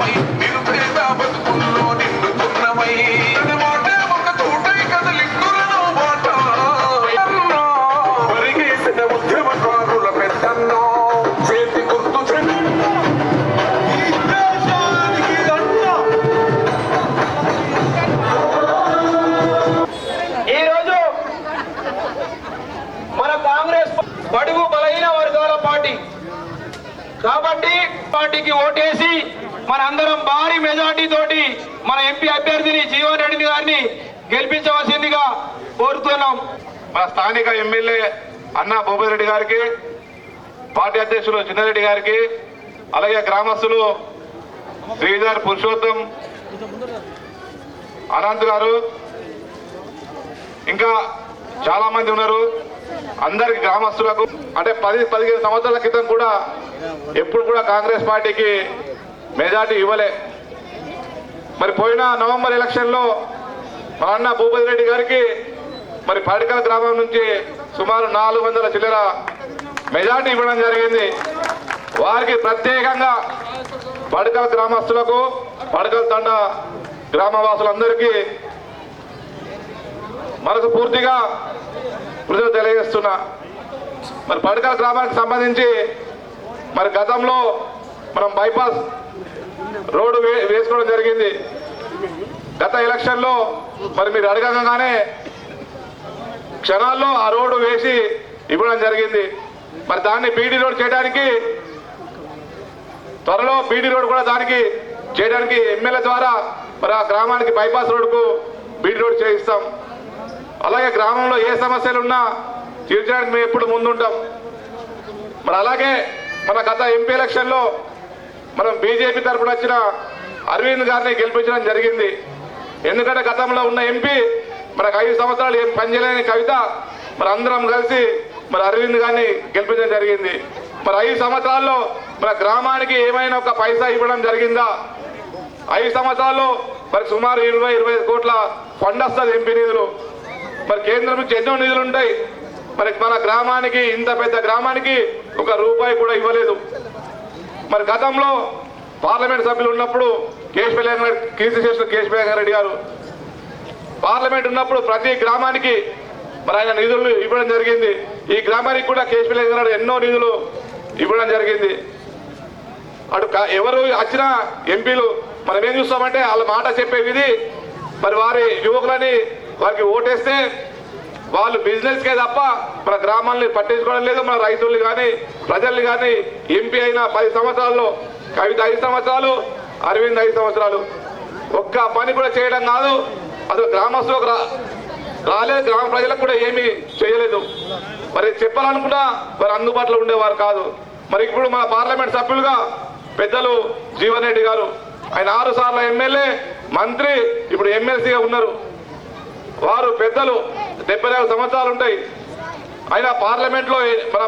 point. MP అభ్యర్థిని జీవన్ రెడ్డి గారిని గెలిపించవలసిందిగా కోరుతున్నాం. మన స్థానిక ఎమ్మెల్యే అన్న భూపతిరెడ్డి గారికి పార్టీ అధ్యక్షులు చిన్నారెడ్డి గారికి అలాగే గ్రామస్తులు శ్రీధర్ పురుషోత్తం అనంత్ గారు ఇంకా చాలా మంది ఉన్నారు. అందరికి గ్రామస్తులకు అంటే పది పదిహేను సంవత్సరాల క్రితం కూడా ఎప్పుడు కూడా కాంగ్రెస్ పార్టీకి మెజార్టీ ఇవ్వలే. మరి పోయిన నవంబర్ ఎలక్షన్లో మా అన్న భూపతి రెడ్డి గారికి మరి పడికల గ్రామం నుంచి సుమారు నాలుగు వందల చిల్లర మెజార్టీ ఇవ్వడం జరిగింది. వారికి ప్రత్యేకంగా పడకల గ్రామస్తులకు పడకల తండ గ్రామవాసులందరికీ మనసు పూర్తిగా కృతజ్ఞత తెలియజేస్తున్నా. మరి పడకల గ్రామానికి సంబంధించి మరి గతంలో మనం బైపాస్ రోడ్డు వే- వేసుకోవడం జరిగింది. గత ఎలక్షన్లో మరి మీరు అడగగానే క్షణాల్లో ఆ రోడ్డు వేసి ఇవ్వడం జరిగింది. మరి దాన్ని బీడీ రోడ్ చేయడానికి త్వరలో బీడీ రోడ్ కూడా దానికి చేయడానికి ఎమ్మెల్యే ద్వారా మరి ఆ గ్రామానికి బైపాస్ రోడ్కు బీడీ రోడ్ చేయిస్తాం. అలాగే గ్రామంలో ఏ సమస్యలు ఉన్నా తీర్చడానికి మేము ఎప్పుడు ముందుంటాం. మరి అలాగే మన గత ఎంపీ ఎలక్షన్లో మనం బీజేపీ తరఫున వచ్చిన అరవింద్ గారిని గెలిపించడం జరిగింది. ఎందుకంటే గతంలో ఉన్న ఎంపీ మనకు ఐదు సంవత్సరాలు ఏం పనిచేయలేని కవిత మరి అందరం కలిసి మరి అరవింద్ గారిని గెలిపించడం జరిగింది. మరి ఐదు సంవత్సరాల్లో మన గ్రామానికి ఏమైనా ఒక పైసా ఇవ్వడం జరిగిందా? ఐదు సంవత్సరాల్లో మరి సుమారు ఇరవై ఇరవై కోట్ల ఫండ్ వస్తుంది ఎంపీ నిధులు. మరి కేంద్రం నుంచి ఎన్నో నిధులు ఉంటాయి మరి మన గ్రామానికి ఇంత పెద్ద గ్రామానికి ఒక రూపాయి కూడా ఇవ్వలేదు. మరి గతంలో పార్లమెంట్ సభ్యులు ఉన్నప్పుడు కేశవ కీర్తి చేసిన కేశవ రెడ్డి గారు. పార్లమెంట్ ఉన్నప్పుడు ప్రతి గ్రామానికి మరి ఆయన నిధులు ఇవ్వడం జరిగింది. ఈ గ్రామానికి కూడా కేశవ గారు ఎన్నో నిధులు ఇవ్వడం జరిగింది. అటు క- ఎవరు వచ్చినా ఎంపీలు మనం ఏం చూస్తామంటే వాళ్ళ మాట చెప్పే విధి మరి వారి యువకులని వారికి ఓటేస్తే వాళ్ళు బిజినెస్కే తప్ప మన గ్రామాల్ని పట్టించుకోవడం లేదు మన రైతుల్ని కానీ ప్రజల్ని కానీ ఎంపీ అయిన పది సంవత్సరాల్లో కవిత ఐదు సంవత్సరాలు అరవింద్ ఐదు సంవత్సరాలు. ఒక్క పని కూడా చేయడం కాదు అసలు గ్రామస్తులకు రా రాలేదు గ్రామ ప్రజలకు కూడా ఏమీ చేయలేదు. మరి చెప్పాలనుకున్నా మరి అందుబాటులో ఉండేవారు కాదు. మరి ఇప్పుడు మన పార్లమెంట్ సభ్యులుగా పెద్దలు జీవన్ రెడ్డి గారు ఆయన ఆరు సార్లు ఎమ్మెల్యే మంత్రి ఇప్పుడు ఎమ్మెల్సీగా ఉన్నారు. వారు పెద్దలు డెబ్బై నాలుగు సంవత్సరాలు ఉంటాయి అయినా పార్లమెంట్లో మన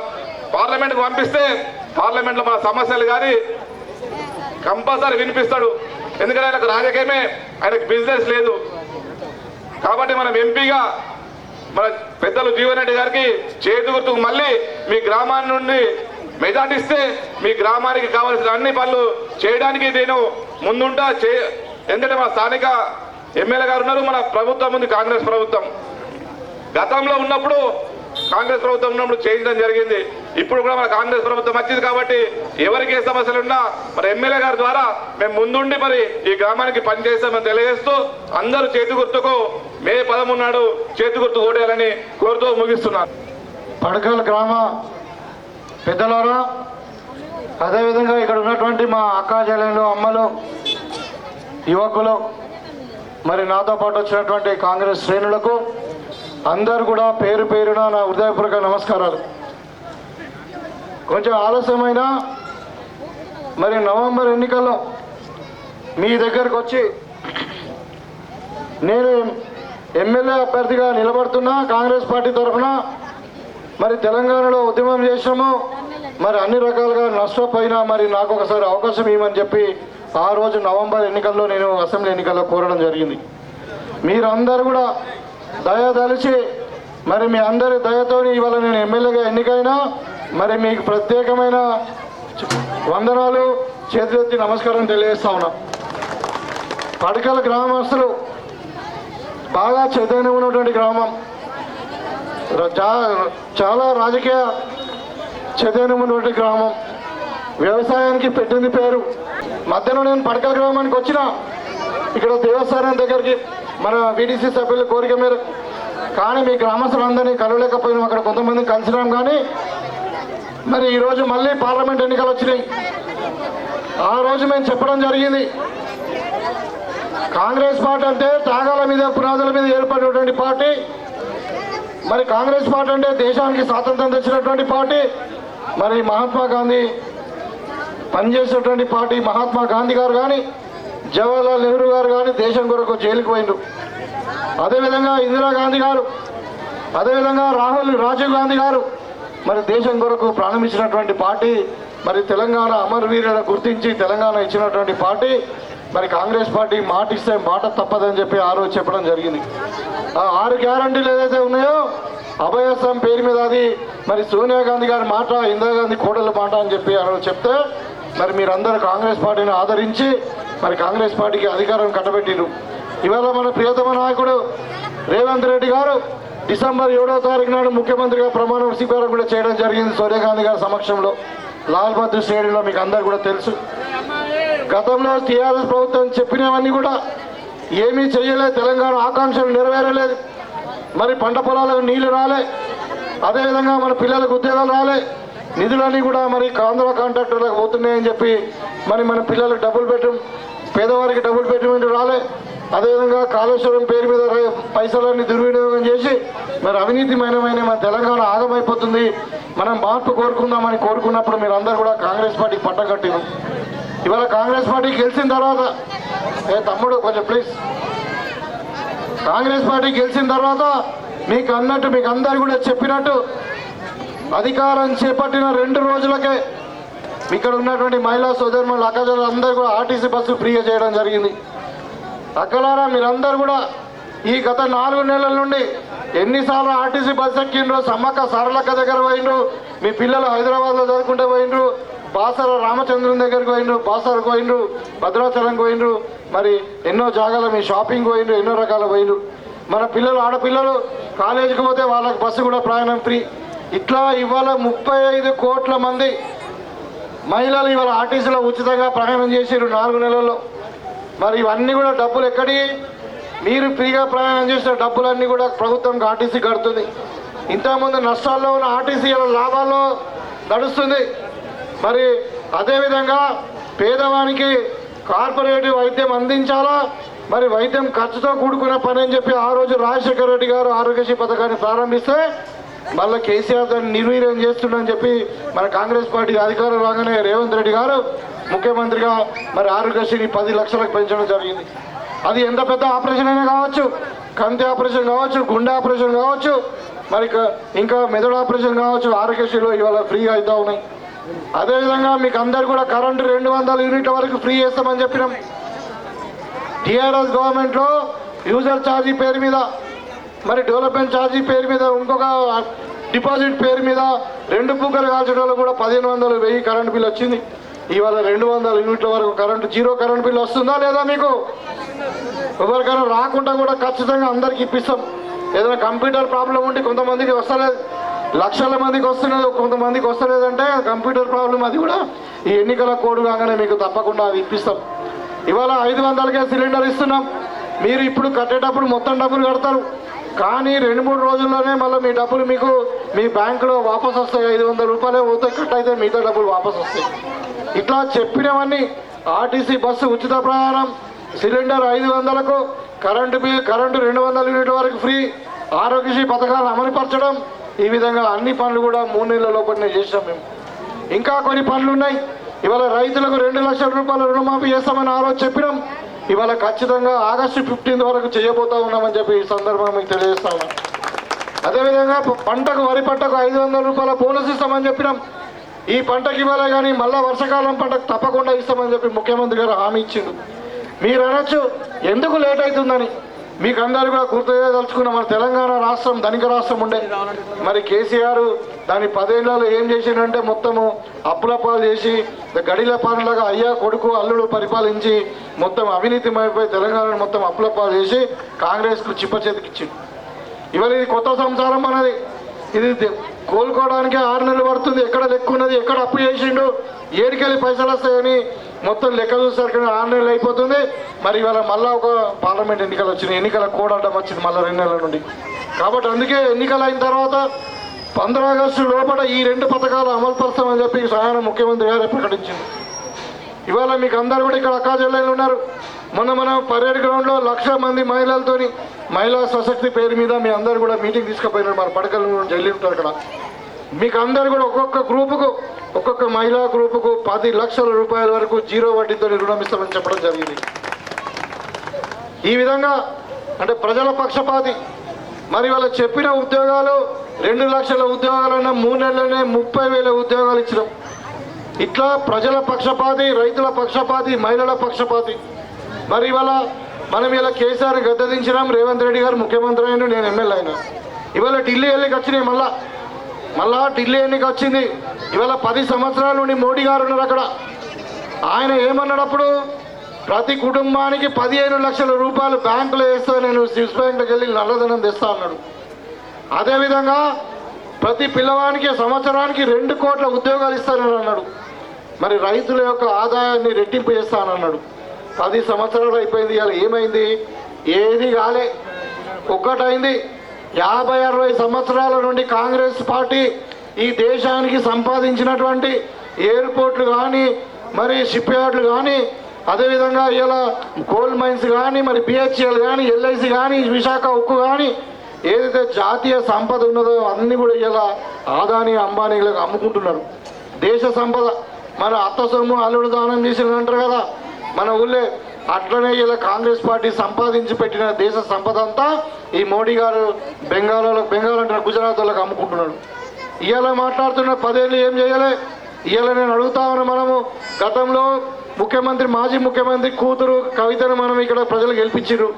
పార్లమెంట్కి పంపిస్తే పార్లమెంట్లో మన సమస్యలు కానీ కంపల్సరీ వినిపిస్తాడు. ఎందుకంటే ఆయనకు రాజకీయమే ఆయనకు బిజినెస్ లేదు. కాబట్టి మనం ఎంపీగా మన పెద్దలు జీవన్రెడ్డి గారికి చేతి గుర్తుకు మళ్ళీ మీ గ్రామాన్ని నుండి మెజార్టీ ఇస్తే మీ గ్రామానికి కావాల్సిన అన్ని పనులు చేయడానికి నేను ముందుంటా. చే ఎందుకంటే మన స్థానిక ఎమ్మెల్యే గారు ఉన్నారు మన ప్రభుత్వం ఉంది కాంగ్రెస్ ప్రభుత్వం. గతంలో ఉన్నప్పుడు కాంగ్రెస్ ప్రభుత్వం ఉన్నప్పుడు చేయించడం జరిగింది. ఇప్పుడు కూడా మన కాంగ్రెస్ ప్రభుత్వం వచ్చింది కాబట్టి ఎవరికి ఏ సమస్యలు ఉన్నా మరి ఎమ్మెల్యే గారి ద్వారా మేము ముందుండి మరి ఈ గ్రామానికి పనిచేస్తామని తెలియజేస్తూ అందరూ చేతి గుర్తుకు మే పదమూడు నాడు చేతి గుర్తు ఓడేయాలని కోరుతూ ముగిస్తున్నాను. పడకల గ్రామ పెద్దలారా అదేవిధంగా ఇక్కడ ఉన్నటువంటి మా అక్కా అమ్మలు యువకులు మరి నాతో పాటు వచ్చినటువంటి కాంగ్రెస్ శ్రేణులకు అందరు కూడా పేరు పేరున నా హృదయపూర్వక నమస్కారాలు. కొంచెం ఆలస్యమైన మరి నవంబర్ ఎన్నికల్లో మీ దగ్గరకు వచ్చి నేను ఎమ్మెల్యే అభ్యర్థిగా నిలబడుతున్నా కాంగ్రెస్ పార్టీ తరఫున. మరి తెలంగాణలో ఉద్యమం చేసినాము. మరి అన్ని రకాలుగా నష్టపోయినా మరి నాకు ఒకసారి అవకాశం ఇవ్వమని చెప్పి ఆ రోజు నవంబర్ ఎన్నికల్లో నేను అసెంబ్లీ ఎన్నికల్లో కోరడం జరిగింది. మీరందరూ కూడా దయ తలిచి మరి మీ అందరి దయతోని ఇవాళ నేను ఎమ్మెల్యేగా ఎన్నికైనా మరి మీకు ప్రత్యేకమైన వందనాలు చేతులెత్తి నమస్కారం తెలియజేస్తా ఉన్నా. పడకల గ్రామస్తులు బాగా చైతన్యం ఉన్నటువంటి గ్రామం. చాలా రాజకీయ చైతన్యం ఉన్నటువంటి గ్రామం. వ్యవసాయానికి పెట్టింది పేరు. మధ్యలో నేను పడకల గ్రామానికి వచ్చిన ఇక్కడ దేవస్థానం దగ్గరికి మన బీడీసీ సభ్యుల కోరిక మేరకు కానీ మీ గ్రామస్తులందరినీ కలవలేకపోయినాం. అక్కడ కొంతమందిని కలిసినాం కానీ మరి ఈరోజు మళ్ళీ పార్లమెంట్ ఎన్నికలు వచ్చినాయి. ఆ రోజు మేము చెప్పడం జరిగింది. కాంగ్రెస్ పార్టీ అంటే త్యాగాల మీద పునాదుల మీద ఏర్పడినటువంటి పార్టీ. మరి కాంగ్రెస్ పార్టీ అంటే దేశానికి స్వాతంత్రం తెచ్చినటువంటి పార్టీ. మరి మహాత్మా గాంధీ పనిచేసినటువంటి పార్టీ మహాత్మా గాంధీ గారు కానీ జవహర్లాల్ నెహ్రూ గారు కానీ దేశం కొరకు జైలుకు పోయిండ్రు. అదేవిధంగా ఇందిరాగాంధీ గారు అదేవిధంగా రాహుల్ రాజీవ్ గాంధీ గారు మరి దేశం కొరకు ప్రారంభించినటువంటి పార్టీ మరి తెలంగాణ అమరవీరులను గుర్తించి తెలంగాణ ఇచ్చినటువంటి పార్టీ మరి కాంగ్రెస్ పార్టీ మాట ఇస్తే మాట తప్పదని చెప్పి ఆ రోజు చెప్పడం జరిగింది. ఆ ఆరు గ్యారంటీలు ఏదైతే ఉన్నాయో అభయస్థం పేరు మీద అది మరి సోనియా గాంధీ గారి మాట ఇందిరాగాంధీ కోడల మాట అని చెప్పి ఆ రోజు చెప్తే మరి మీరందరూ కాంగ్రెస్ పార్టీని ఆదరించి మరి కాంగ్రెస్ పార్టీకి అధికారం కట్టబెట్టిరు. ఇవాళ మన ప్రియతమ నాయకుడు రేవంత్ రెడ్డి గారు డిసెంబర్ ఏడవ తారీఖు నాడు ముఖ్యమంత్రిగా ప్రమాణం స్వీకారం కూడా చేయడం జరిగింది సోనియా గాంధీ గారి సమక్షంలో. లాల్ బహదూర్ స్టేడియంలో మీకు అందరు కూడా తెలుసు. గతంలో టీఆర్ఎస్ ప్రభుత్వం చెప్పినవన్నీ కూడా ఏమీ చేయలేదు తెలంగాణ ఆకాంక్షలు నెరవేరలేదు. మరి పంట పొలాలకు నీళ్ళు రాలే. అదేవిధంగా మన పిల్లలకు ఉద్యోగాలు రాలే. నిధులన్నీ కూడా మరి ఆంధ్ర కాంట్రాక్టర్లకు పోతున్నాయని చెప్పి మరి మన పిల్లలకు డబుల్ బెడ్రూమ్ పేదవారికి డబుల్ బెడ్రూమ్ రాలే. అదేవిధంగా కాళేశ్వరం పేరు మీద పైసలన్నీ దుర్వినియోగం చేసి మరి అవినీతిమయమైన మన తెలంగాణ ఆగమైపోతుంది. మనం మార్పు కోరుకుందామని కోరుకున్నప్పుడు మీరు అందరూ కూడా కాంగ్రెస్ పార్టీకి పట్టం కట్టిరు. ఇవాళ కాంగ్రెస్ పార్టీ గెలిచిన తర్వాత ఏ తమ్ముడు కొంచెం ప్లీజ్ కాంగ్రెస్ పార్టీ గెలిచిన తర్వాత మీకు అన్నట్టు మీకు అందరు కూడా చెప్పినట్టు అధికారం చేపట్టిన రెండు రోజులకే ఇక్కడ ఉన్నటువంటి మహిళా సోదరులు అక్కజలు అందరూ కూడా ఆర్టీసీ బస్సు ఫ్రీగా చేయడం జరిగింది. అక్కలారా మీరందరూ కూడా ఈ గత నాలుగు నెలల నుండి ఎన్నిసార్లు ఆర్టీసీ బస్సు ఎక్కిండ్రు సమ్మక్క సారలక్క దగ్గర పోయిండ్రు మీ పిల్లలు హైదరాబాద్లో చదువుకుంటే పోయిండ్రు బాసర రామచంద్రుని దగ్గరికి పోయిండ్రు బాసరకు పోయిండ్రు భద్రాచలం పోయిండ్రు మరి ఎన్నో జాగాల మీ షాపింగ్ పోయిండ్రు ఎన్నో రకాల పోయిండ్రు. మన పిల్లలు ఆడపిల్లలు కాలేజీకి పోతే వాళ్ళకి బస్సు కూడా ప్రయాణం ఫ్రీ. ఇట్లా ఇవాళ ముప్పై ఐదు కోట్ల మంది మహిళలు ఇవాళ ఆర్టీసీలో ఉచితంగా ప్రయాణం చేసారు నాలుగు నెలల్లో. మరి ఇవన్నీ కూడా డబ్బులు ఎక్కడి? మీరు ఫ్రీగా ప్రయాణం చేసిన డబ్బులన్నీ కూడా ప్రభుత్వం ఆర్టీసీ కడుతుంది. ఇంతకుముందు నష్టాల్లో ఉన్న ఆర్టీసీ ఇలా లాభాల్లో నడుస్తుంది. మరి అదేవిధంగా పేదవానికి కార్పొరేటివ్ వైద్యం అందించాలా? మరి వైద్యం ఖర్చుతో కూడుకున్న పని అని చెప్పి ఆ రోజు రాజశేఖర రెడ్డి గారు ఆరోగ్యశ్రీ పథకాన్ని ప్రారంభిస్తే మళ్ళీ కేసీఆర్ దాన్ని నిర్వీర్యం చేస్తుండని చెప్పి మన కాంగ్రెస్ పార్టీ అధికారం రాగానే రేవంత్ రెడ్డి గారు ముఖ్యమంత్రిగా మరి ఆరోగ్యశ్రీని పది లక్షలకు పెంచడం జరిగింది. అది ఎంత పెద్ద ఆపరేషన్ అయినా కావచ్చు కంటి ఆపరేషన్ కావచ్చు గుండె ఆపరేషన్ కావచ్చు మరి ఇంకా మెదడు ఆపరేషన్ కావచ్చు ఆరోగ్యశ్రీలో ఇవాళ ఫ్రీగా అవుతా ఉన్నాయి. అదేవిధంగా మీకు అందరు కూడా కరెంటు రెండు వందల యూనిట్ల వరకు ఫ్రీ చేస్తామని చెప్పినాం. టీఆర్ఎస్ గవర్నమెంట్లో యూజర్ ఛార్జీ పేరు మీద మరి డెవలప్మెంట్ ఛార్జీ పేరు మీద ఇంకొక డిపాజిట్ పేరు మీద రెండు బుక్కలు కాల్చడం వల్ల కూడా పదిహేను వందలు వెయ్యి కరెంట్ బిల్ వచ్చింది. ఇవాళ రెండు వందల యూనిట్ల వరకు కరెంటు జీరో కరెంట్ బిల్ వస్తుందా లేదా మీకు? ఎవరికైనా రాకుండా కూడా ఖచ్చితంగా అందరికి ఇప్పిస్తాం. ఏదైనా కంప్యూటర్ ప్రాబ్లం ఉంటే కొంతమందికి వస్తలేదు. లక్షల మందికి వస్తున్నది కొంతమందికి వస్తలేదంటే కంప్యూటర్ ప్రాబ్లం అది కూడా ఈ ఎన్నికల కోడ్ కాగానే మీకు తప్పకుండా అది ఇప్పిస్తాం. ఇవాళ ఐదు వందలకే సిలిండర్ ఇస్తున్నాం. మీరు ఇప్పుడు కట్టేటప్పుడు మొత్తం డబ్బులు కడతారు. కానీ రెండు మూడు రోజుల్లోనే మళ్ళీ మీ డబ్బులు మీకు మీ బ్యాంకులో వాపస్ వస్తాయి. ఐదు వందల రూపాయలే పోతే కట్ అయితే మిగతా డబ్బులు వాపస్ వస్తాయి. ఇట్లా చెప్పినవన్నీ ఆర్టీసీ బస్సు ఉచిత ప్రయాణం సిలిండర్ ఐదు వందలకు కరెంటు బిల్ కరెంటు రెండు వందల యూనిట్ల వరకు ఫ్రీ ఆరోగ్యశ్రీ పథకాలు అమలుపరచడం ఈ విధంగా అన్ని పనులు కూడా మూడు నెలల లోపలనే చేసినాం మేము. ఇంకా కొన్ని పనులు ఉన్నాయి. ఇవాళ రైతులకు రెండు లక్షల రూపాయల రుణమాఫీ చేస్తామని ఆ రోజు చెప్పినాం. ఇవాళ ఖచ్చితంగా ఆగస్టు ఫిఫ్టీన్త్ వరకు చేయబోతా ఉన్నామని చెప్పి ఈ సందర్భంగా మీకు తెలియజేస్తా ఉన్నాం అదేవిధంగా పంటకు వరి పంటకు ఐదు వందల రూపాయల బోనస్ ఇస్తామని చెప్పినాం. ఈ పంటకి ఇవ్వాలి కానీ మళ్ళా వర్షాకాలం పంటకు తప్పకుండా ఇస్తామని చెప్పి ముఖ్యమంత్రి గారు హామీ ఇచ్చిండు. మీరు అనొచ్చు ఎందుకు లేట్ అవుతుందని. మీకు అందరూ కూడా గుర్తు చేయదలుచుకున్న మన తెలంగాణ రాష్ట్రం ధనిక రాష్ట్రం ఉండే. మరి కేసీఆర్ దాని పదేళ్ళలో ఏం చేసిండంటే మొత్తము అప్పులప్పాలు చేసి గడిల పాలనలాగా అయ్యా కొడుకు అల్లుడు పరిపాలించి మొత్తం అవినీతిమైపోయి తెలంగాణను మొత్తం అప్పులప్పాలు చేసి కాంగ్రెస్కు చిప్ప చేతికిచ్చింది ఇవాళ ఇది కొత్త సంసారం అన్నది. ఇది కోలుకోవడానికి ఆరు నెలలు పడుతుంది. ఎక్కడ లెక్కున్నది ఎక్కడ అప్పు చేసిండు ఏడికెళ్ళి పైసలు వస్తాయని మొత్తం లెక్క చూసారు కానీ ఆన్లైన్లో అయిపోతుంది. మరి ఇవాళ మళ్ళీ ఒక పార్లమెంట్ ఎన్నికలు వచ్చినాయి. ఎన్నికల కోడ్ వచ్చింది మళ్ళీ రెండు నెలల నుండి. కాబట్టి అందుకే ఎన్నికలు అయిన తర్వాత పంద్ర ఆగస్టు లోపల ఈ రెండు పథకాలు అమలు పరుస్తామని చెప్పి సాయన ముఖ్యమంత్రి గారు ప్రకటించింది. ఇవాళ మీకు అందరు కూడా ఇక్కడ అక్కా చెల్లెలు ఉన్నారు. మొన్న మనం పరేడ్ గ్రౌండ్లో లక్ష మంది మహిళలతోని మహిళా సశక్తి పేరు మీద మీ అందరు కూడా మీటింగ్ తీసుకుపోయినారు. మన పడకల నుంచి వెళ్ళి ఉంటారు ఇక్కడ. మీకు అందరు కూడా ఒక్కొక్క గ్రూపుకు ఒక్కొక్క మహిళా గ్రూపుకు పది లక్షల రూపాయల వరకు జీరో వడ్డీతో రుణం ఇస్తామని చెప్పడం జరిగింది. ఈ విధంగా అంటే ప్రజల పక్షపాతి. మరి వాళ్ళు చెప్పిన ఉద్యోగాలు రెండు లక్షల ఉద్యోగాలన్నా మూడు నెలలనే ముప్పై వేల ఉద్యోగాలు ఇచ్చినాం. ఇట్లా ప్రజల పక్షపాతి రైతుల పక్షపాతి మహిళల పక్షపాతి. మరి ఇవాళ మనం ఇలా కేసీఆర్ గద్దదించినాం. రేవంత్ రెడ్డి గారు ముఖ్యమంత్రి అయిన నేను ఎమ్మెల్యే అయినా. ఇవాళ ఢిల్లీ వెళ్ళి వచ్చినాయి మళ్ళా. మళ్ళా ఢిల్లీ ఎన్నిక వచ్చింది. ఇవాళ పది సంవత్సరాల నుండి మోడీ గారు ఉన్నారు అక్కడ. ఆయన ఏమన్నాడప్పుడు? ప్రతి కుటుంబానికి పదిహేను లక్షల రూపాయలు బ్యాంకులో వేస్తే నేను స్విస్ బ్యాంక్కి వెళ్ళి నల్లధనం తెస్తా అన్నాడు. అదేవిధంగా ప్రతి పిల్లవానికి సంవత్సరానికి రెండు కోట్ల ఉద్యోగాలు ఇస్తానని అన్నాడు. మరి రైతుల యొక్క ఆదాయాన్ని రెట్టింపు చేస్తానన్నాడు. పది సంవత్సరాలు అయిపోయింది ఇవాళ ఏమైంది? ఏది కాలే. ఒక్కటైంది. యాభై అరవై సంవత్సరాల నుండి కాంగ్రెస్ పార్టీ ఈ దేశానికి సంపాదించినటువంటి ఎయిర్పోర్ట్లు కానీ మరి షిప్ యార్డ్లు కానీ అదేవిధంగా ఇలా గోల్డ్ మైన్స్ కానీ మరి బిహెచ్ఎల్ కానీ ఎల్ఐసి కానీ విశాఖ ఉక్కు కానీ ఏదైతే జాతీయ సంపద ఉన్నదో అన్ని కూడా ఇలా ఆదాని అంబానీలకు అమ్ముకుంటున్నారు. దేశ సంపద మన అత్త సొమ్ము అల్లుడు దానం చేసిన అంటారు కదా మన ఊళ్ళే అట్లనే ఇలా కాంగ్రెస్ పార్టీ సంపాదించి పెట్టిన దేశ సంపద అంతా ఈ మోడీ గారు బెంగాల్లో బెంగాల్ అంటారు గుజరాత్ వాళ్ళకి అమ్ముకుంటున్నాడు. ఇవాళ మాట్లాడుతున్న పదేళ్ళు ఏం చేయలే? ఇవాళ నేను అడుగుతా ఉన్నా మనము గతంలో ముఖ్యమంత్రి మాజీ ముఖ్యమంత్రి కూతురు కవితను మనం ఇక్కడ ప్రజలు గెలిపించారు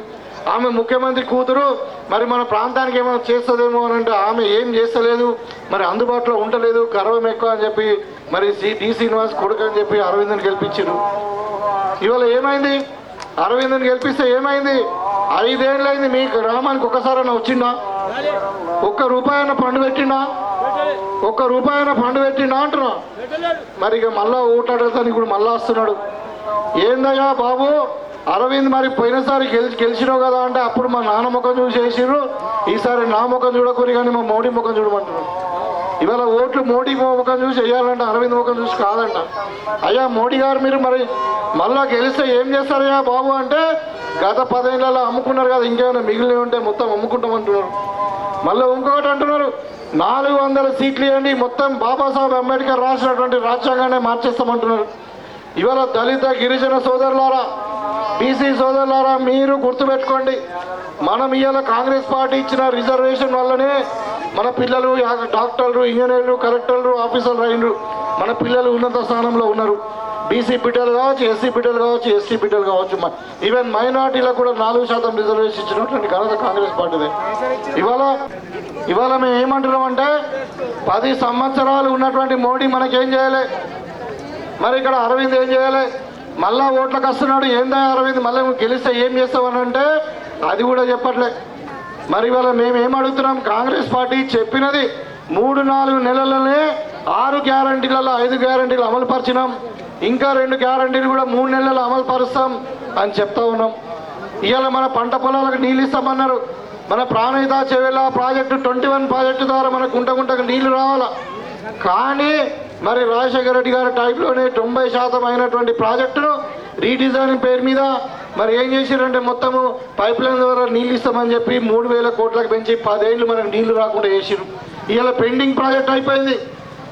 ఆమె ముఖ్యమంత్రి కూతురు మరి మన ప్రాంతానికి ఏమైనా చేస్తుందేమో అని అంటే ఆమె ఏం చేస్తలేదు మరి అందుబాటులో ఉండలేదు గర్వం ఎక్కువ అని చెప్పి మరి సి డి శ్రీనివాస్ కొడుకు అని చెప్పి అరవింద్ని గెలిపించారు ఇవాళ ఏమైంది? అరవింద్ని గెలిపిస్తే ఏమైంది? ఐదేళ్ళైంది మీ గ్రామానికి ఒక్కసారైనా వచ్చిందా ఒక్క రూపాయన పండు పెట్టిండా? ఒక్క రూపాయన పండు పెట్టిండా అంటున్నా. మరి ఇక మళ్ళా ఓటాడతానికి ఇప్పుడు మళ్ళా వస్తున్నాడు. ఏందయ్యా బాబు? అరవింద్ మరి పోయినసారి గెలిచి గెలిచినావు కదా అంటే అప్పుడు మా నాన్న ముఖం చూసి చేసిర్రు ఈసారి నా ముఖం చూడకూరి కానీ మా మోడీ ముఖం చూడమంటున్నాడు ఇవాళ ఓట్లు మోడీ ముఖం చూసి వేయాలంట అరవింద్ ముఖం చూసి కాదంట. అయ్యా మోడీ గారు మీరు మరి మళ్ళా గెలిస్తే ఏం చేస్తారయ్యా బాబు అంటే గత పదేళ్ళలో అమ్ముకున్నారు కదా ఇంకేమైనా మిగిలిన ఉంటే మొత్తం అమ్ముకుంటాం అంటున్నారు మళ్ళీ ఇంకొకటి అంటున్నారు నాలుగు వందల సీట్లు ఇవ్వండి మొత్తం బాబాసాహెబ్ అంబేద్కర్ రాసినటువంటి రాజ్యాంగాన్ని మార్చేస్తామంటున్నారు. ఇవాళ దళిత గిరిజన సోదరులారా బీసీ సోదరులారా మీరు గుర్తుపెట్టుకోండి మనం ఇవాళ కాంగ్రెస్ పార్టీ ఇచ్చిన రిజర్వేషన్ వల్లనే మన పిల్లలు డాక్టర్లు ఇంజనీర్లు కలెక్టర్లు ఆఫీసర్లు అయినరు. మన పిల్లలు ఉన్నత స్థానంలో ఉన్నారు. బీసీ బిడ్డలు కావచ్చు ఎస్సీ బిడ్డలు కావచ్చు ఎస్టీ బిడ్డలు కావచ్చు ఈవెన్ మైనార్టీలకు కూడా నాలుగు శాతం రిజర్వేషన్ ఇచ్చినటువంటి ఘనత కాంగ్రెస్ పార్టీదే. ఇవాళ ఇవాళ మేము ఏమంటున్నాం అంటే పది సంవత్సరాలు ఉన్నటువంటి మోడీ మనకేం చేయలే? మరి ఇక్కడ అరవింద్ ఏం చేయాలి? మళ్ళా ఓట్లకు వస్తున్నాడు. ఏందా అరవింద్? మళ్ళీ గెలిస్తే ఏం చేస్తావు అని అంటే అది కూడా చెప్పట్లే. మరి ఇవాళ మేము అడుగుతున్నాం కాంగ్రెస్ పార్టీ చెప్పినది మూడు నాలుగు నెలలనే ఆరు గ్యారంటీలలో ఐదు గ్యారంటీలు అమలు పరిచినాం. ఇంకా రెండు గ్యారంటీలు కూడా మూడు నెలలు అమలు పరుస్తాం అని చెప్తా ఉన్నాం. ఇవాళ మన పంట పొలాలకు నీళ్ళు ఇస్తామన్నారు. మన Pranahita Chevella project twenty one project ద్వారా మన గుంట గుంటకు నీళ్ళు రావాలా? కానీ మరి రాజశేఖర రెడ్డి గారి టైంలోనే తొంభై శాతం అయినటువంటి ప్రాజెక్టును రీడిజైన్ పేరు మీద మరి ఏం చేశారంటే మొత్తము పైప్ లైన్ ద్వారా నీళ్ళు ఇస్తామని చెప్పి మూడు వేల కోట్లకు పెంచి పదేళ్ళు మనకు నీళ్ళు రాకుండా చేసిరు ఇవాళ పెండింగ్ ప్రాజెక్ట్ అయిపోయింది.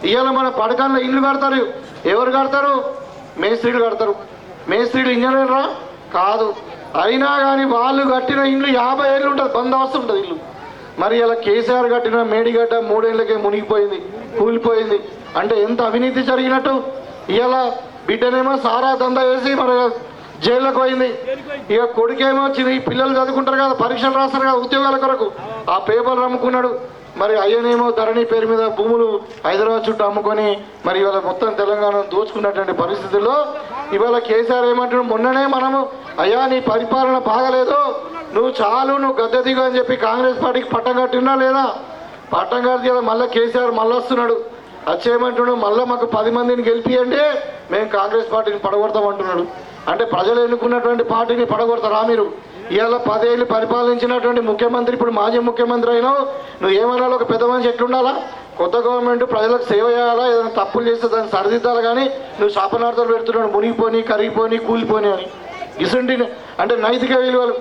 ఇవాళ మన పడకల్లో ఇల్లు కడతారు. ఎవరు కడతారు? మేస్త్రీలు కడతారు. మేస్త్రీలు ఇంజనీర్రా? కాదు. అయినా కానీ వాళ్ళు కట్టిన ఇల్లు యాభై ఏళ్ళు ఉంటుంది. బందోబస్తు ఉంటుంది ఇల్లు. మరి ఇలా కేసీఆర్ కట్టిన మేడిగడ్డ మూడేళ్ళకే మునిగిపోయింది కూలిపోయింది. అంటే ఎంత అవినీతి జరిగినట్టు? ఇలా బిడ్డనేమో సారా దందా వేసి మరి జైల్లోకి పోయింది. ఇక కొడుకేమో వచ్చింది పిల్లలు చదువుకుంటారు కదా పరీక్షలు రాస్తారు కదా ఉద్యోగాల కొరకు. ఆ పేపర్లు అమ్ముకున్నాడు. మరి అయ్యనేమో ధరణి పేరు మీద భూములు హైదరాబాద్ చుట్టూ అమ్ముకొని మరి ఇవాళ మొత్తం తెలంగాణ దోచుకున్నటువంటి పరిస్థితుల్లో ఇవాళ కేసీఆర్ ఏమంటున్నాడు? మొన్ననే మనము అయ్యా నీ పరిపాలన బాగలేదు. నువ్వు చాలు నువ్వు గద్దె దిగు అని చెప్పి కాంగ్రెస్ పార్టీకి పట్టం కట్టినా లేదా? పట్టం కట్టి మళ్ళీ కేసీఆర్ మళ్ళీ వస్తున్నాడు వచ్చేయమంటున్నాడు మళ్ళీ మాకు పది మందిని గెలిపియండి మేము కాంగ్రెస్ పార్టీని పడగొడతాం అంటున్నాడు అంటే ప్రజలు ఎన్నుకున్నటువంటి పార్టీని పడగొడతారా మీరు? ఇవాళ పదేళ్ళు పరిపాలించినటువంటి ముఖ్యమంత్రి ఇప్పుడు మాజీ ముఖ్యమంత్రి అయినావు. నువ్వు ఏమన్నా ఒక పెద్ద మనిషి ఎట్లుండాలా? కొత్త గవర్నమెంట్ ప్రజలకు సేవ చేయాలా? ఏదైనా తప్పులు చేస్తే దాన్ని సరిదిద్దాలి కానీ నువ్వు శాపనార్థాలు పెడుతున్నాడు మునిగిపోని కరిగిపోని కూలిపోని అని. ఇసుంటి అంటే నైతిక విలువలు.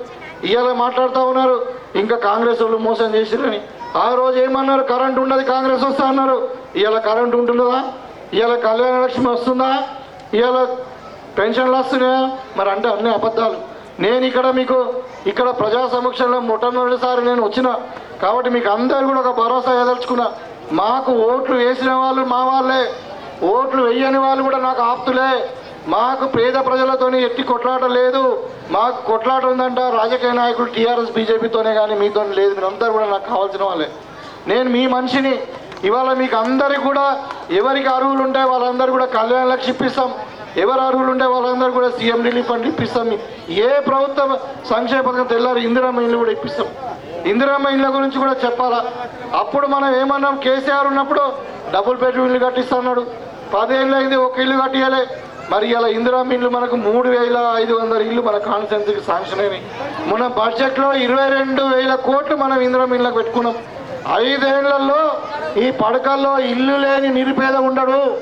ఇవాళ మాట్లాడుతూ ఉన్నారు ఇంకా కాంగ్రెస్ వాళ్ళు మోసం చేసిరని ఆ రోజు ఏమన్నారు? కరెంట్ ఉండదు కాంగ్రెస్ వస్తా అన్నారు. ఇవాళ కరెంట్ ఉంటుందా? ఇవాళ కళ్యాణ లక్ష్మి వస్తుందా? ఇవాళ పెన్షన్లు వస్తున్నాయా? మరి అంటే అన్ని అబద్ధాలు. నేను ఇక్కడ మీకు ఇక్కడ ప్రజా సమక్షంలో మొట్టమొదటిసారి నేను వచ్చిన కాబట్టి మీకు అందరు కూడా ఒక భరోసా ఎదలుచుకున్నా. మాకు ఓట్లు వేసిన వాళ్ళు మా వాళ్ళే. ఓట్లు వేయని వాళ్ళు కూడా నాకు ఆప్తులే. మాకు పేద ప్రజలతోని ఎట్టి కొట్లాట లేదు. మాకు కొట్లాట ఉందంట రాజకీయ నాయకులు టీఆర్ఎస్ బీజేపీతోనే కానీ మీతో లేదు. మీరందరూ కూడా నాకు కావాల్సిన వాళ్ళే. నేను మీ మనిషిని ఇవాళ మీకు అందరికి కూడా ఎవరికి అర్హులు ఉంటే వాళ్ళందరూ కూడా కళ్యాణ లక్ష్మి ఇప్పిస్తాం. ఎవరు అర్హులు ఉంటే వాళ్ళందరూ కూడా సీఎం రిలీఫ్ ఫండ్ ఇప్పిస్తాం. ఏ ప్రభుత్వం సంక్షేమ పథకం తెల్లారు ఇందిరమ్మ ఇల్లు కూడా ఇప్పిస్తాం. ఇందిరా ఇళ్ళ గురించి కూడా చెప్పాలా? అప్పుడు మనం ఏమన్నాం? కేసీఆర్ ఉన్నప్పుడు డబుల్ బెడ్రూమ్ ఇల్లు కట్టిస్తున్నాడు. పదేళ్ళు అయింది ఒక ఇల్లు కట్టియాలి. మరి ఇలా ఇందిరా ఇల్లు మనకు మూడు వేల ఐదు వందల ఇల్లు మన కాన్స్టెన్సీకి శాంక్షన్ అయినాయి. మన బడ్జెట్లో ఇరవై రెండు వేల కోట్లు మనం ఇందిరమ్మ ఇళ్ళకి పెట్టుకున్నాం. ఐదేళ్ళలో ఈ పడకల్లో ఇల్లు లేని నిరుపేద ఉండడు.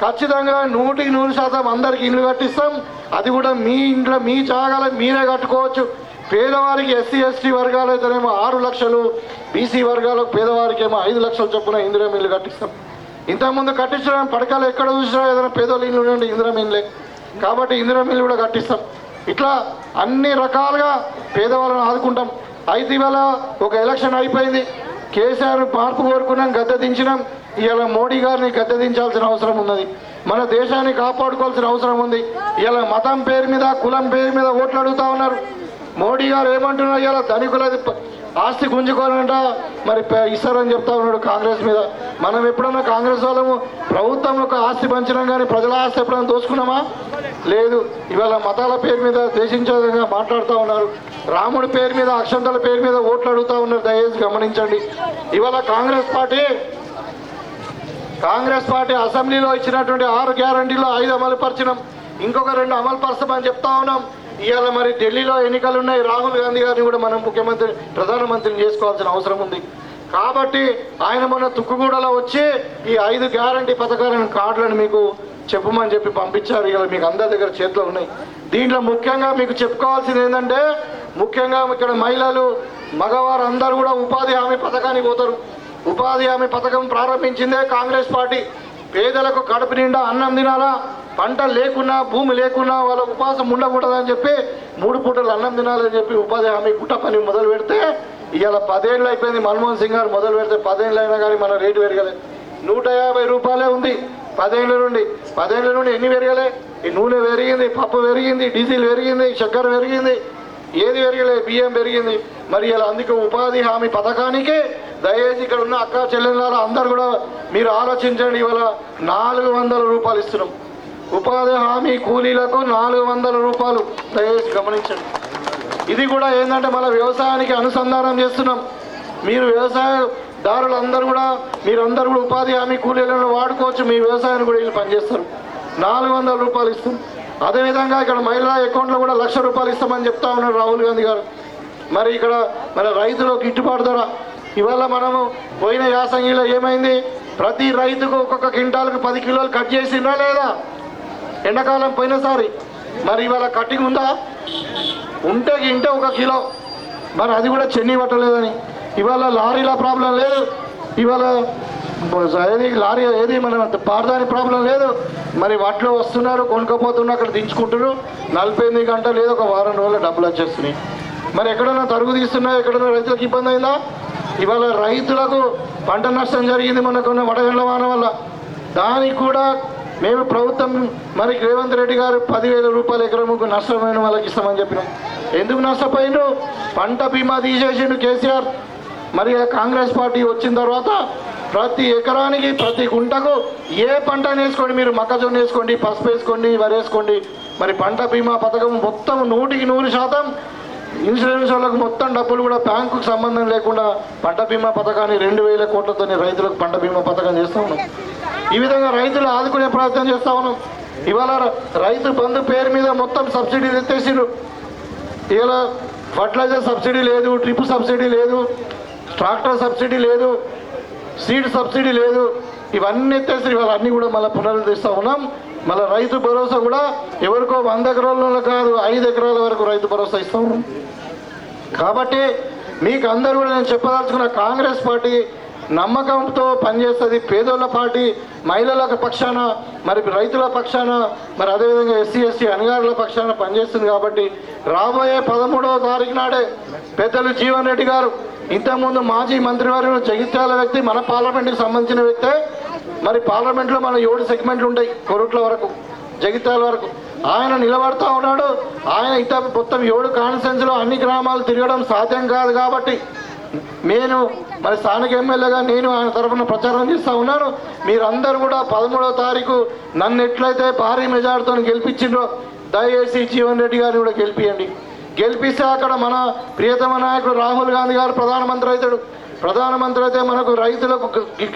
ఖచ్చితంగా నూటికి నూరు శాతం అందరికి ఇల్లు కట్టిస్తాం. అది కూడా మీ ఇంట్లో మీ జాగాలో మీరే కట్టుకోవచ్చు. పేదవారికి ఎస్సీ ఎస్టీ వర్గాలు అయితేనేమో ఆరు లక్షలు బీసీ వర్గాలకు పేదవారికి ఏమో ఐదు లక్షలు చొప్పున ఇందిరా ఇల్లు కట్టిస్తాం. ఇంతకుముందు కట్టించడం పడకలు ఎక్కడ చూసినా ఏదైనా పేదోళ్ళు ఇల్లు ఉండండి ఇందిరా ఇల్లే. కాబట్టి ఇందిరా ఇల్లు కూడా కట్టిస్తాం. ఇట్లా అన్ని రకాలుగా పేదవాళ్ళని ఆదుకుంటాం. అయితే ఇవాళ ఒక ఎలక్షన్ అయిపోయింది. కేసీఆర్ మార్పు కోరుకున్నాం గద్దె ఇలా మోడీ గారిని గద్దె దించాల్సిన అవసరం ఉన్నది. మన దేశాన్ని కాపాడుకోవాల్సిన అవసరం ఉంది. ఇలా మతం పేరు మీద కులం పేరు మీద ఓట్లు అడుగుతా ఉన్నారు. మోడీ గారు ఏమంటున్నారు? ఇలా ధనికులది ఆస్తి గుంజుకోవాలంట. మరి ఇస్తారని చెప్తా ఉన్నాడు కాంగ్రెస్ మీద. మనం ఎప్పుడన్నా కాంగ్రెస్ వాళ్ళము ప్రభుత్వం ఒక ఆస్తి పంచడం కానీ ప్రజల ఆస్తి ఎప్పుడైనా దోచుకున్నామా? లేదు. ఇవాళ మతాల పేరు మీద దేశించే మాట్లాడుతూ ఉన్నారు. రాముడి పేరు మీద అక్షంతల పేరు మీద ఓట్లు అడుగుతూ ఉన్నారు. దయచేసి గమనించండి. ఇవాళ కాంగ్రెస్ పార్టీ కాంగ్రెస్ పార్టీ అసెంబ్లీలో ఇచ్చినటువంటి ఆరు గ్యారంటీలో ఐదు అమలు పరిచినాం ఇంకొక రెండు అమలు పరచమని చెప్తా ఉన్నాం. ఇవాళ మరి ఢిల్లీలో ఎన్నికలు ఉన్నాయి రాహుల్ గాంధీ గారిని కూడా మనం ముఖ్యమంత్రి ప్రధానమంత్రిని చేసుకోవాల్సిన అవసరం ఉంది. కాబట్టి ఆయన మొన్న తుక్కుగూడలో వచ్చి ఈ ఐదు గ్యారంటీ పథకాలను కార్డులను మీకు చెప్పమని చెప్పి పంపించారు. ఇలా మీకు అందరి దగ్గర చేతిలో ఉన్నాయి. దీంట్లో ముఖ్యంగా మీకు చెప్పుకోవాల్సింది ఏంటంటే ముఖ్యంగా ఇక్కడ మహిళలు మగవారు అందరూ కూడా ఉపాధి హామీ పథకానికి పోతారు. ఉపాధి హామీ పథకం ప్రారంభించిందే కాంగ్రెస్ పార్టీ. పేదలకు కడుపు నిండా అన్నం తినాలా? పంట లేకున్నా భూమి లేకున్నా వాళ్ళ ఉపాసం ఉండకూడదని చెప్పి మూడు పూటలు అన్నం తినాలని చెప్పి ఉపాధి హామీ గుట్ట పని మొదలు పెడితే ఇవాళ పదేళ్ళు అయిపోయింది మన్మోహన్ సింగ్ గారు మొదలు పెడితే పదేళ్ళు అయినా కానీ మన రేటు పెరగలేదు నూట యాభై రూపాయలే ఉంది పదేళ్ళ నుండి. పదేళ్ళ నుండి ఎన్ని పెరగలే? ఈ నూనె పెరిగింది పప్పు పెరిగింది డీజిల్ పెరిగింది చక్కెర పెరిగింది. ఏది పెరగలేదు బియ్యం పెరిగింది. మరి ఇలా అందుకే ఉపాధి హామీ పథకానికి దయచేసి ఇక్కడ ఉన్న అక్క చెల్లెళ్ళ అందరు కూడా మీరు ఆలోచించండి. ఇవాళ నాలుగు వందల రూపాయలు ఇస్తున్నాం. ఉపాధి హామీ కూలీలకు నాలుగు వందల రూపాయలు. దయచేసి గమనించండి. ఇది కూడా ఏంటంటే మన వ్యవసాయానికి అనుసంధానం చేస్తున్నాం. మీరు వ్యవసాయదారులు అందరూ కూడా మీరందరూ కూడా ఉపాధి హామీ కూలీలను వాడుకోవచ్చు. మీ వ్యవసాయాన్ని కూడా వీళ్ళు పనిచేస్తారు. నాలుగు వందల రూపాయలు ఇస్తాం. అదేవిధంగా ఇక్కడ మహిళా అకౌంట్లో కూడా లక్ష రూపాయలు ఇస్తామని చెప్తా ఉన్నారు రాహుల్ గాంధీ గారు. మరి ఇక్కడ మన రైతులకు గిట్టుబాటు ధర. ఇవాళ మనము పోయిన యాసంగిలో ఏమైంది? ప్రతి రైతుకు ఒక్కొక్క క్వింటాలకు పది కిలోలు కట్ చేసిందా లేదా? ఎండాకాలం పోయినసారి మరి ఇవాళ కట్టింగ్ ఉందా? ఉంటే ఇంటే ఒక కిలో. మరి అది కూడా చెన్ని పట్టలేదని. ఇవాళ లారీల ప్రాబ్లం లేదు. ఇవాళ ఏది లారీ ఏది మన పారదాని ప్రాబ్లం లేదు. మరి వాటిలో వస్తున్నారు కొనుక్కపోతున్నారు అక్కడ దించుకుంటున్నారు. నలభై ఎనిమిది గంటలు లేదు ఒక వారం రోజులు డబ్బులు వచ్చేస్తున్నాయి. మరి ఎక్కడైనా తరుగు తీస్తున్నా ఎక్కడైనా రైతులకు ఇబ్బంది అయిందా? ఇవాళ రైతులకు పంట నష్టం జరిగింది మనకున్న వడగండ్ల వాన వల్ల. దానికి కూడా మేము ప్రభుత్వం మరి రేవంత్ రెడ్డి గారు పదివేల రూపాయల ఎకరముకు నష్టమైన వాళ్ళకి ఇస్తామని చెప్పినాం. ఎందుకు నష్టపోయిండు పంట బీమా తీసేసిండు కేసీఆర్. మరి కాంగ్రెస్ పార్టీ వచ్చిన తర్వాత ప్రతి ఎకరానికి ప్రతి గుంటకు ఏ పంట వేసుకోండి మీరు? మొక్కజొన్న వేసుకోండి పసుపు వేసుకోండి వరి వేసుకోండి. మరి పంట బీమా పథకం మొత్తం నూటికి నూరు శాతం ఇన్సూరెన్స్ వాళ్ళకు మొత్తం డబ్బులు కూడా బ్యాంకుకు సంబంధం లేకుండా పంట బీమా పథకాన్ని రెండు వేల కోట్లతో రైతులకు పంట బీమా పథకం చేస్తా ఉన్నాం. ఈ విధంగా రైతులు ఆదుకునే ప్రయత్నం చేస్తా ఉన్నాం. ఇవాళ రైతు బంధు పేరు మీద మొత్తం సబ్సిడీలు ఎత్తేసిండ్రు. ఇలా ఫర్టిలైజర్ సబ్సిడీ లేదు డ్రిప్ సబ్సిడీ లేదు ట్రాక్టర్ సబ్సిడీ లేదు సీడ్ సబ్సిడీ లేదు ఇవన్నీ ఎత్తేసి ఇవాళ అన్నీ కూడా మళ్ళీ పునరుద్ధరిస్తూ ఉన్నాం. మళ్ళీ రైతు భరోసా కూడా ఎవరికో వంద ఎకరాల కాదు ఐదు ఎకరాల వరకు రైతు భరోసా ఇస్తూ ఉన్నాం. కాబట్టి మీకు అందరూ కూడా నేను చెప్పదలుచుకున్న కాంగ్రెస్ పార్టీ నమ్మకంతో పనిచేస్తుంది పేదోళ్ళ పార్టీ మహిళల పక్షాన మరి రైతుల పక్షాన మరి అదేవిధంగా ఎస్సీ ఎస్టీ అణగారుల పక్షాన పనిచేస్తుంది కాబట్టి రాబోయే పదమూడవ తారీఖు నాడే పెద్దలు జీవన్ రెడ్డి గారు ఇంతకుముందు మాజీ మంత్రివర్యులు జగిత్యాల వ్యక్తి మన పార్లమెంట్కి సంబంధించిన వ్యక్తే. మరి పార్లమెంట్లో మన ఏడు సెగ్మెంట్లు ఉంటాయి కొరుట్ల వరకు జగిత్యాల వరకు. ఆయన నిలబడతా ఉన్నాడు ఆయన ఇత మొత్తం ఏడు కాన్స్టెన్స్లో అన్ని గ్రామాలు తిరగడం సాధ్యం కాదు కాబట్టి నేను మరి స్థానిక ఎమ్మెల్యేగా నేను ఆయన తరఫున ప్రచారం చేస్తూ ఉన్నాను. మీరందరూ కూడా పదమూడవ తారీఖు నన్ను ఎట్లయితే భారీ మెజార్టీతో గెలిపించిండ్రో దయచేసి జీవన్ రెడ్డి గారిని కూడా గెలిపియండి. గెలిపిస్తే అక్కడ మన ప్రియతమ నాయకుడు రాహుల్ గాంధీ గారు ప్రధానమంత్రి అవుతాడు. ప్రధానమంత్రి అయితే మనకు రైతులకు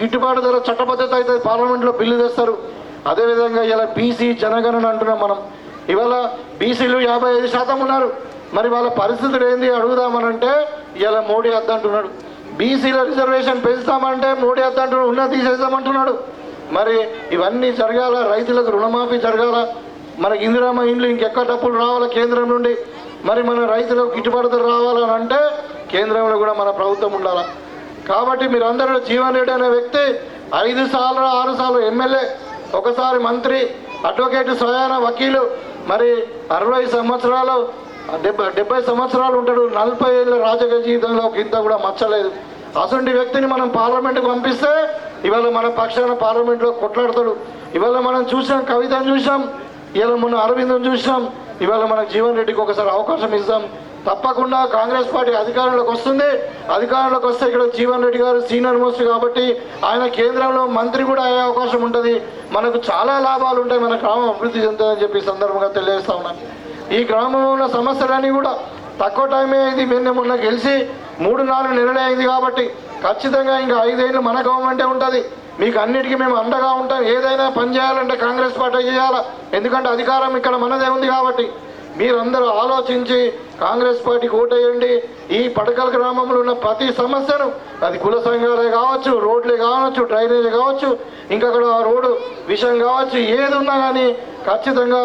గిట్టుబాటు ధర చట్టబద్ధత అయితే పార్లమెంట్లో బిల్లు తెస్తారు. అదేవిధంగా ఇలా బీసీ జనగణన అంటున్నాం మనం. ఇవాళ బీసీలు యాభై ఐదు శాతం ఉన్నారు. మరి వాళ్ళ పరిస్థితులు ఏంది అడుగుదామనంటే ఇలా మోడీ వద్దంటున్నాడు బీసీల రిజర్వేషన్ పెంచుతామంటే మోడీ వద్దంటున్నాడు ఉన్న తీసేద్దామంటున్నాడు మరి ఇవన్నీ జరగాల? రైతులకు రుణమాఫీ జరగాల? మనకి ఇందిరామ ఇండ్లు ఇంకెక్కడ డబ్బులు రావాలా కేంద్రం నుండి? మరి మన రైతులకు గిట్టుబాటు రావాలని అంటే కేంద్రంలో కూడా మన ప్రభుత్వం ఉండాలా? కాబట్టి మీరందరూ జీవన్ రెడ్డి అనే వ్యక్తి ఐదు సార్లు ఆరు సార్లు ఎమ్మెల్యే ఒకసారి మంత్రి అడ్వకేట్ స్వయాన వకీలు మరి అరవై సంవత్సరాలు డెబ్బై డెబ్బై సంవత్సరాలు ఉంటాడు. నలభై ఏళ్ళ రాజకీయ జీవితంలో ఒక ఇంత కూడా మచ్చలేదు. అసంటి వ్యక్తిని మనం పార్లమెంట్కి పంపిస్తే ఇవాళ మన పక్షాన పార్లమెంట్లో కొట్లాడతాడు. ఇవాళ మనం చూసాం కవితను చూసాం ఇవాళ మొన్న అరవిందం చూసాం ఇవాళ మనకు జీవన్ రెడ్డికి ఒకసారి అవకాశం ఇస్తాం. తప్పకుండా కాంగ్రెస్ పార్టీ అధికారంలోకి వస్తుంది. అధికారంలోకి వస్తే ఇక్కడ జీవన్ రెడ్డి గారు సీనియర్ మోస్ట్ కాబట్టి ఆయన కేంద్రంలో మంత్రి కూడా అయ్యే అవకాశం ఉంటుంది. మనకు చాలా లాభాలు ఉంటాయి. మన గ్రామం అభివృద్ధి చెందుతుందని చెప్పి సందర్భంగా తెలియజేస్తా ఉన్నాను ఈ గ్రామంలో ఉన్న సమస్యలన్నీ కూడా తక్కువ టైమే అయింది మేము మొన్న గెలిచి మూడు నాలుగు నెలలే అయింది కాబట్టి ఖచ్చితంగా ఇంకా ఐదేళ్ళు మన గవర్నమెంటే ఉంటుంది. మీకు అన్నిటికీ మేము అండగా ఉంటాం. ఏదైనా పని చేయాలంటే కాంగ్రెస్ పార్టీ చేయాలా? ఎందుకంటే అధికారం ఇక్కడ మనదే ఉంది కాబట్టి మీరందరూ ఆలోచించి కాంగ్రెస్ పార్టీకి ఓటేయండి. ఈ పడకల గ్రామంలో ఉన్న ప్రతి సమస్యను అది కుల సంఘాలే కావచ్చు రోడ్లే కావచ్చు డ్రైనేజ్ కావచ్చు ఇంకా అక్కడ రోడ్డు విషయం కావచ్చు ఏది ఉన్నా కానీ ఖచ్చితంగా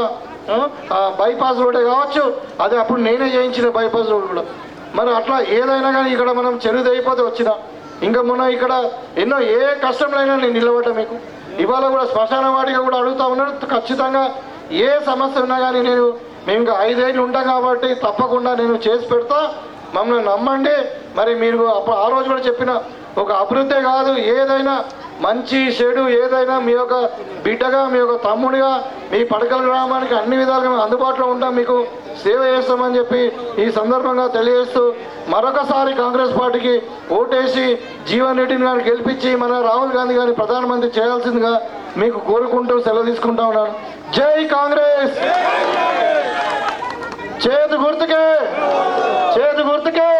బైపాస్ రోడ్డే కావచ్చు అది అప్పుడు నేనే చేయించిన బైపాస్ రోడ్ కూడా. మరి అట్లా ఏదైనా కానీ ఇక్కడ మనం చెరుదు అయిపోతే వచ్చినా ఇంకా మొన్న ఇక్కడ ఎన్నో ఏ కష్టంలైనా నేను నిలబడ్డా మీకు. ఇవాళ కూడా శ్మశాన వాటిగా కూడా అడుగుతా ఉన్నాడు ఖచ్చితంగా ఏ సమస్య ఉన్నా కానీ నేను మేము ఇంకా ఐదేళ్ళు ఉంటాం కాబట్టి తప్పకుండా నేను చేసి పెడతా. మమ్మల్ని నమ్మండి. మరి మీరు అప్పుడు ఆ రోజు కూడా చెప్పిన ఒక అభివృద్ధి కాదు ఏదైనా మంచి చెడు ఏదైనా మీ యొక్క బిడ్డగా మీ యొక్క తమ్ముడిగా మీ పడకల గ్రామానికి అన్ని విధాలుగా మేము అందుబాటులో ఉంటాం. మీకు సేవ చేస్తామని చెప్పి ఈ సందర్భంగా తెలియజేస్తూ మరొకసారి కాంగ్రెస్ పార్టీకి ఓటేసి జీవన్ రెడ్డిని గారిని గెలిపించి మన రాహుల్ గాంధీ గారిని ప్రధానమంత్రి చేయాల్సిందిగా మీకు కోరుకుంటూ సెలవు తీసుకుంటా ఉన్నాను. జై కాంగ్రెస్! చేతి గుర్తుకే! చేతి గుర్తుకే!